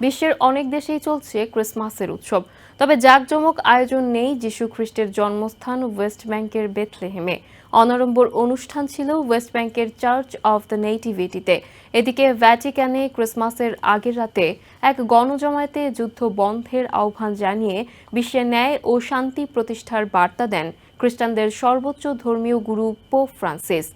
বিশ্বের অনেক দেশেই চলছে ক্রিসমাসের উৎসব। তবে জাঁকজমক আয়োজন নেই যীশু খ্রিস্টের জন্মস্থান ওয়েস্ট ব্যাংকের বেথলেহেমে অনাড়ম্বর অনুষ্ঠান ছিল ওয়েস্ট ব্যাংকের চার্চ অফ দ্য নেটিভিটিতে এদিকে ভ্যাটিক্যানে ক্রিসমাসের আগের রাতে এক গণজমায়েতে যুদ্ধ বন্ধের আহ্বান জানিয়ে বিশ্বে ন্যায় ও শান্তি প্রতিষ্ঠার বার্তা দেন খ্রিস্টানদের সর্বোচ্চ ধর্মীয় গুরু পোপ ফ্রান্সিস।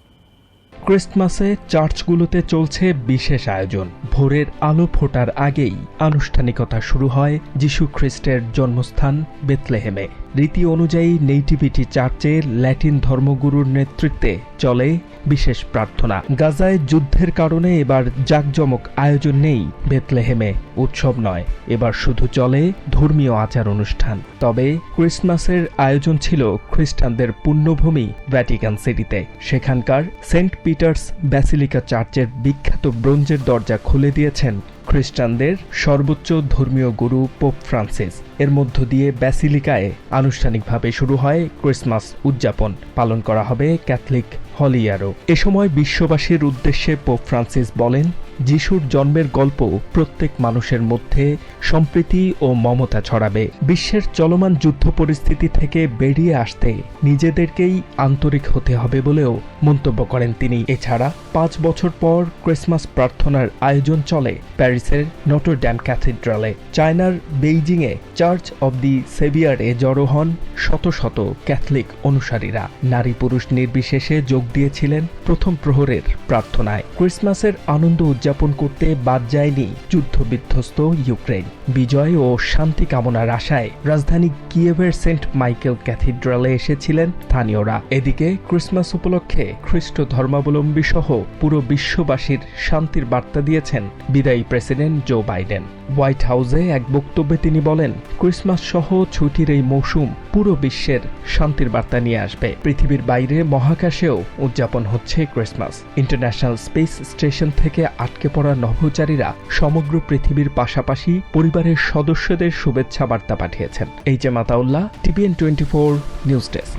ক্রিসমাসে চার্চগুলোতে চলছে বিশেষ আয়োজন। ভোরের আলো ফোটার আগেই আনুষ্ঠানিকতা শুরু হয় যীশু খ্রিস্টের জন্মস্থান বেতলেহেমে। রীতি অনুযায়ী নেইটিভিটি চার্চে ল্যাটিন ধর্মগুরুর নেতৃত্বে চলে বিশেষ প্রার্থনা। গাজায় যুদ্ধের কারণে এবার জাঁকজমক আয়োজন নেই বেতলেহেমে, উৎসব নয়। এবার শুধু চলে ধর্মীয় আচার অনুষ্ঠান। তবে ক্রিসমাসের আয়োজন ছিল খ্রিস্টানদের পুণ্যভূমি ভ্যাটিকান সিটিতে। সেখানকার সেন্ট পিটার্স ব্যাসিলিকা চার্চের বিখ্যাত ব্রোঞ্জের দরজা খুলে দিয়েছেন খ্রিস্টানদের সর্বোচ্চ ধর্মীয় গুরু পোপ ফ্রান্সিস। এর মধ্য দিয়ে ব্যাসিলিকায় আনুষ্ঠানিকভাবে শুরু হয় ক্রিসমাস উদযাপন, পালন করা হবে ক্যাথলিক হলিয়ারও এ সময় বিশ্ববাসীর উদ্দেশ্যে পোপ ফ্রান্সিস বলেন, যিশুর জন্মের গল্প প্রত্যেক মানুষের মধ্যে সম্প্রীতি ও মমতা ছড়াবে। বিশ্বের চলমান যুদ্ধ পরিস্থিতি থেকে বেরিয়ে আসতে নিজেদেরকেই আন্তরিক হতে হবে বলেও মন্তব্য করেন তিনি। এছাড়া পাঁচ বছর পর ক্রিসমাস প্রার্থনার আয়োজন চলে প্যারিসের নটর ড্যাম ক্যাথিড্রালে। চায়নার বেইজিংয়ে চার্চ অব দি সেভিয়ারে জড়ো হন শত শত ক্যাথলিক অনুসারীরা। নারী পুরুষ নির্বিশেষে যোগ দিয়েছিলেন প্রথম প্রহরের প্রার্থনায়। ক্রিসমাসের আনন্দ উদযাপন করতে বাদ যায়নি যুদ্ধবিধ্বস্ত ইউক্রেন বিজয় ও শান্তি কামনার আশায় রাজধানী কিয়েভের সেন্ট মাইকেল ক্যাথিড্রালে এসেছিলেন স্থানীয়রা। এদিকে ক্রিসমাস উপলক্ষে খ্রিস্ট ধর্মাবলম্বী সহ পুরো বিশ্ববাসীর শান্তির বার্তা দিয়েছেন বিদায়ী প্রেসিডেন্ট জো বাইডেন। হোয়াইট হাউসে এক বক্তব্যে তিনি বলেন, ক্রিসমাস সহ ছুটির এই মৌসুম পুরো বিশ্বের শান্তির বার্তা নিয়ে আসবে। পৃথিবীর বাইরে মহাকাশেও উদযাপন হচ্ছে ক্রিসমাস। ইন্টারন্যাশনাল স্পেস স্টেশন থেকে আটকে পড়া নভোচারীরা সমগ্র পৃথিবীর পাশাপাশি পরিবারের সদস্যদের শুভেচ্ছা বার্তা পাঠিয়েছেন। এই যে Mataullah, TVN twenty four news desk.